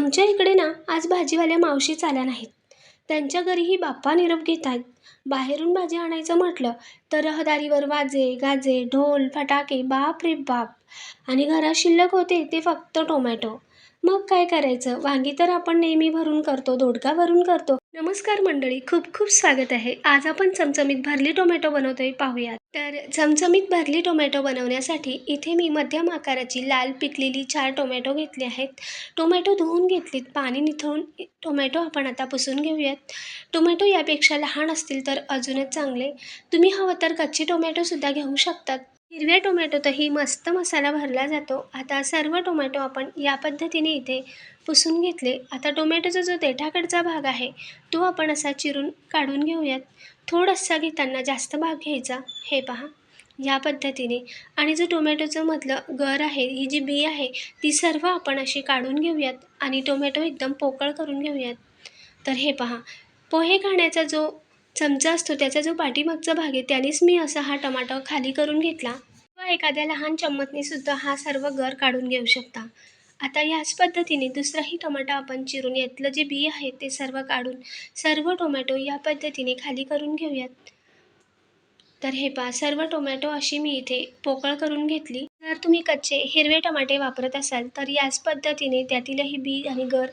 आमच्या इकडे ना आज भाजीवाल्या मावशीच आल्या नाहीत. त्यांच्या घरीही बाप्पा निरोप घेत आहेत बाहेरून भाजी आणायचं म्हटलं तर रहदारीवर वाजे गाजे ढोल फटाके बाप रे बाप. आणि घरात शिल्लक होते ते फक्त टोमॅटो. मग काय करायचं? वांगी तर आपण नेहमी भरून करतो दोडका भरून करतो. नमस्कार मंडळी खूप खूप स्वागत आहे. आज आपण चमचमीत भरली टोमॅटो बनवतोय पाहूयात. तर चमचमीत भरली टोमॅटो बनवण्यासाठी इथे मी मध्यम आकाराची लाल पिकलेली चार टोमॅटो घेतले आहेत. टोमॅटो धुवून घेतलीत पाणी निथळून टोमॅटो आपण आता पुसून घेऊयात. टोमॅटो यापेक्षा लहान असतील तर अजूनच चांगले. तुम्ही हवं तर कच्चे टोमॅटोसुद्धा घेऊ शकतात. हिरव्या टोमॅटोतही मस्त मसाला भरला जातो. आता सर्व टोमॅटो आपण या पद्धतीने इथे पुसून घेतले. आता टोमॅटोचा जो देठाकडचा भाग आहे तो आपण असा चिरून काढून घेऊयात. थोडासा घेताना जास्त भाग घ्यायचा. हे पहा. या पद्धतीने. आणि जो टोमॅटोचं मधलं गर आहे ही जी बी आहे ती सर्व आपण अशी काढून घेऊयात. आणि टोमॅटो एकदम पोकळ करून घेऊयात. तर हे पहा. पोहे खाण्याचा जो चमचा असतो त्याचा जो पाठीमागचा भाग आहे त्यानेच मी असा हा टमाटो खाली करून घेतला. किंवा एखाद्या लहान चम्मचनेसुद्धा हा सर्व गर काढून घेऊ शकता. आता याच पद्धतीने दुसराही टमाटा आपण चिरून यातलं जे बी आहे ते सर्व काढून सर्व टोमॅटो या पद्धतीने खाली करून घेऊयात. तर हे पहा सर्व टोमॅटो अशी मी इथे पोकळ करून घेतली. जर तुम्ही कच्चे हिरवे टमाटे वापरत असाल तर याच पद्धतीने त्यातीलही बी आणि गर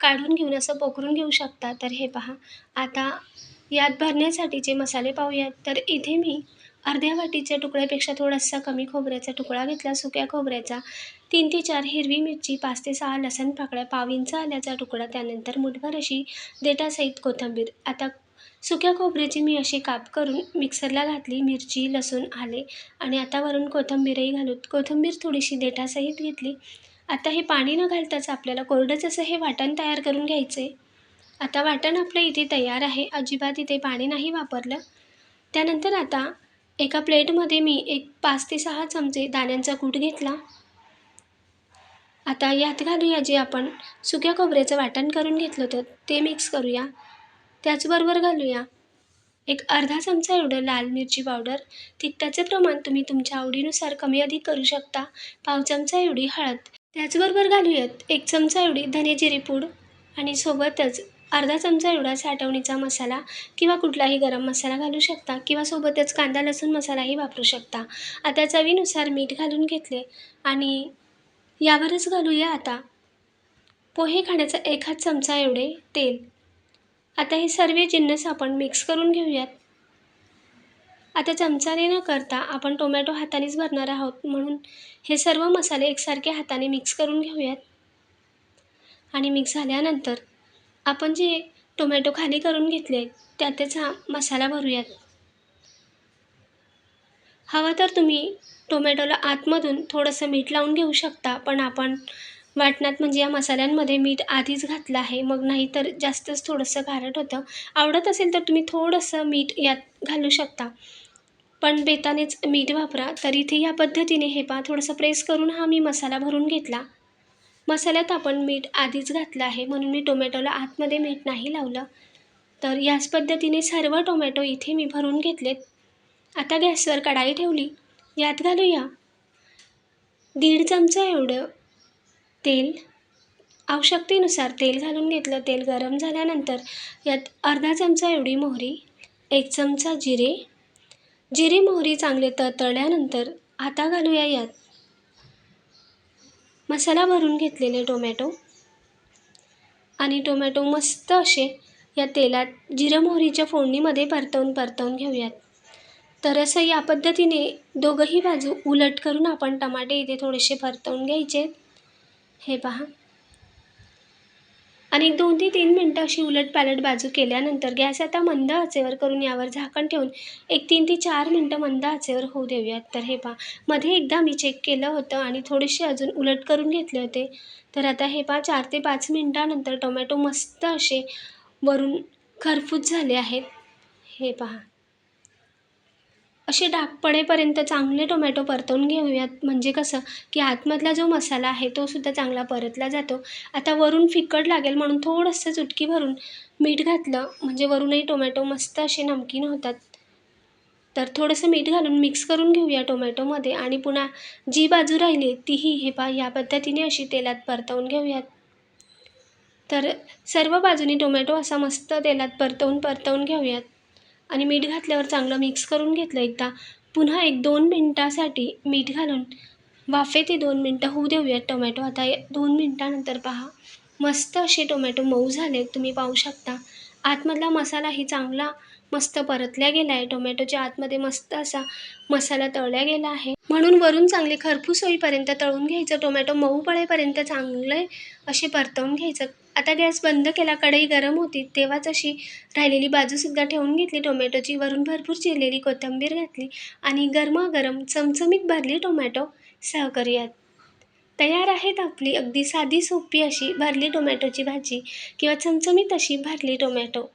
काढून घेऊन असं पोखरून घेऊ शकता. तर हे पहा आता यात भरण्यासाठीचे मसाले पाहूयात. तर इथे मी अर्ध्या वाटीच्या तुकड्यापेक्षा थोडासा कमी खोबऱ्याचा तुकडा घेतला सुक्या खोबऱ्याचा. तीन ते चार हिरवी मिरची पाच ते सहा लसण पाकळ्या पाव इंच आल्याचा तुकडा त्यानंतर मुठभर अशी देठासहित कोथिंबीर. आता सुक्या खोबऱ्याची मी अशी काप करून मिक्सरला घातली मिरची लसूण आले आणि आता वरून कोथिंबीरही घालून कोथिंबीर थोडीशी देठासहित घेतली. आता हे पाणी न घालताच आपल्याला कोरडंच असं हे वाटण तयार करून घ्यायचं आहे आता वाटण आपलं इथे तयार आहे. अजिबात इथे पाणी नाही वापरलं. त्यानंतर आता एका प्लेटमध्ये मी एक पाच ते सहा चमचे दाण्यांचा कूट घेतला. आता यात घालूया जे आपण सुक्या खोबऱ्याचं वाटण करून घेतलं होतं ते मिक्स करूया. त्याचबरोबर घालूया एक अर्धा चमचा एवढं लाल मिरची पावडर. तिखटाचे प्रमाण तुम्ही तुमच्या आवडीनुसार कमी अधिक करू शकता. पाव चमचा एवढी हळद. त्याचबरोबर घालूयात एक चमचा एवढी धने जिरे पूड. आणि सोबतच अर्धा चमचा एवढा साठवणीचा मसाला किंवा कुठलाही गरम मसाला घालू शकता किंवा सोबतच कांदा लसूण मसालाही वापरू शकता. आता चवीनुसार मीठ घालून घेतले आणि यावरच घालूया आता. पोहे खाण्याचा एक हात चमचा एवढे तेल. आता हे सर्व जिन्नस आपण मिक्स करून घेऊयात. आता चमचाने न करता आपण टोमॅटो हातानेच भरणार आहोत म्हणून हे सर्व मसाले एकसारखे हाताने मिक्स करून घेऊयात. आणि मिक्स झाल्यानंतर आपण जे टोमॅटो खाली करून घेतले त्यातच हा मसाला भरूयात. हवा तर तुम्ही टोमॅटोला आतमधून थोडंसं मीठ लावून घेऊ शकता पण आपण वाटणात म्हणजे या मसाल्यांमध्ये मीठ आधीच घातलं आहे. मग नाही तर जास्तच थोडंसं खारट होतं. आवडत असेल तर तुम्ही थोडंसं मीठ यात घालू शकता. पण बेतानेच मीठ वापरा. तर इथे या पद्धतीने हे पा थोडंसं प्रेस करून हा मी मसाला भरून घेतला. मसाल्यात आपण मीठ आधीच घातलं आहे. म्हणून मी टोमॅटोला आतमध्ये मीठ नाही लावलं. तर याच पद्धतीने सर्व टोमॅटो इथे मी भरून घेतलेत. आता गॅसवर कढाई ठेवली. यात घालूया. दीड चमचा एवढं तेल. आवश्यकतेनुसार तेल घालून घेतलं. तेल गरम झाल्यानंतर यात अर्धा चमचा एवढी मोहरी एक चमचा जिरे. जिरे मोहरी चांगले तळतळल्यानंतर आता घालूया यात. मसाला भरून घेतलेले टोमॅटो. आणि टोमॅटो मस्त असे या तेलात जिरं मोहरीच्या फोडणीमध्ये परतवून परतवून घेऊयात. तर असं या पद्धतीने दोघंही बाजू उलट करून आपण टमाटे इथे थोडेसे परतवून घ्यायचे. हे पहा. आणि एक दोन ते तीन मिनटं अशी उलट पालट बाजू केल्यानंतर गॅस आता मंद आचेवर करून यावर झाकण ठेवून एक तीन ते चार मिनटं मंद आचेवर होऊ देऊयात. तर हे पहा मध्ये एकदा मी चेक केलं होतं आणि थोडेसे अजून उलट करून घेतले होते. तर आता हे पहा चार ते पाच मिनटानंतर टोमॅटो मस्त असे वरून खरफूज झाले आहेत. हे पहा असे डाग पडेपर्यंत चांगले टोमॅटो परतवून घेऊयात. म्हणजे कसं? की आतमधला जो मसाला आहे तोसुद्धा चांगला परतला जातो. आता वरून फिकट लागेल म्हणून थोडंसं चुटकी भरून मीठ घातलं. म्हणजे वरूनही टोमॅटो मस्त असे नमकीन होतात. तर थोडंसं मीठ घालून मिक्स करून घेऊया टोमॅटोमध्ये आणि पुन्हा जी बाजू राहिली तीही हे पा या पद्धतीने अशी तेलात परतवून घेऊयात. तर सर्व बाजूनी टोमॅटो असा मस्त तेलात परतवून परतवून घेऊयात. आणि मीठ घातल्यावर चांगलं मिक्स करून घेतलं एकदा. पुन्हा एक दोन मिनटासाठी मीठ घालून वाफे ते दोन मिनटं होऊ देऊयात टोमॅटो. आता दोन मिनटानंतर पहा. मस्त असे टोमॅटो मऊ झाले तुम्ही पाहू शकता. आतमधला मसालाही चांगला मस्त परतल्या गेला आहे. टोमॅटोच्या आतमध्ये मस्त असा मसाला तळल्या गेला आहे. म्हणून वरून चांगले खरपूस होईपर्यंत तळून घ्यायचं. टोमॅटो मऊ पडेपर्यंत चांगले असे परतवून घ्यायचं. आता गॅस बंद केला कढई गरम होती तेव्हाच अशी राहिलेली बाजूसुद्धा ठेवून घेतली. टोमॅटोची वरून भरपूर चिरलेली कोथिंबीर घातली आणि गरमागरम चमचमीत भरली टोमॅटो सर्व करूयात तयार आहेत आपली अगदी साधी सोपी अशी भरली टोमॅटोची भाजी किंवा चमचमीत अशी भरली टोमॅटो.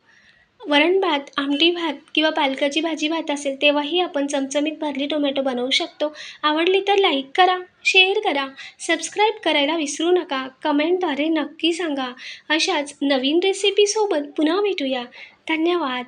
वरण भात आमटी भात किंवा पालकाची भाजी भात असेल तेव्हाही आपण चमचमीत भरली टोमॅटो बनवू शकतो. आवडली तर लाईक करा शेअर करा सबस्क्राईब करायला विसरू नका. कमेंटद्वारे नक्की सांगा. अशाच नवीन रेसिपीसोबत पुन्हा भेटूया. धन्यवाद.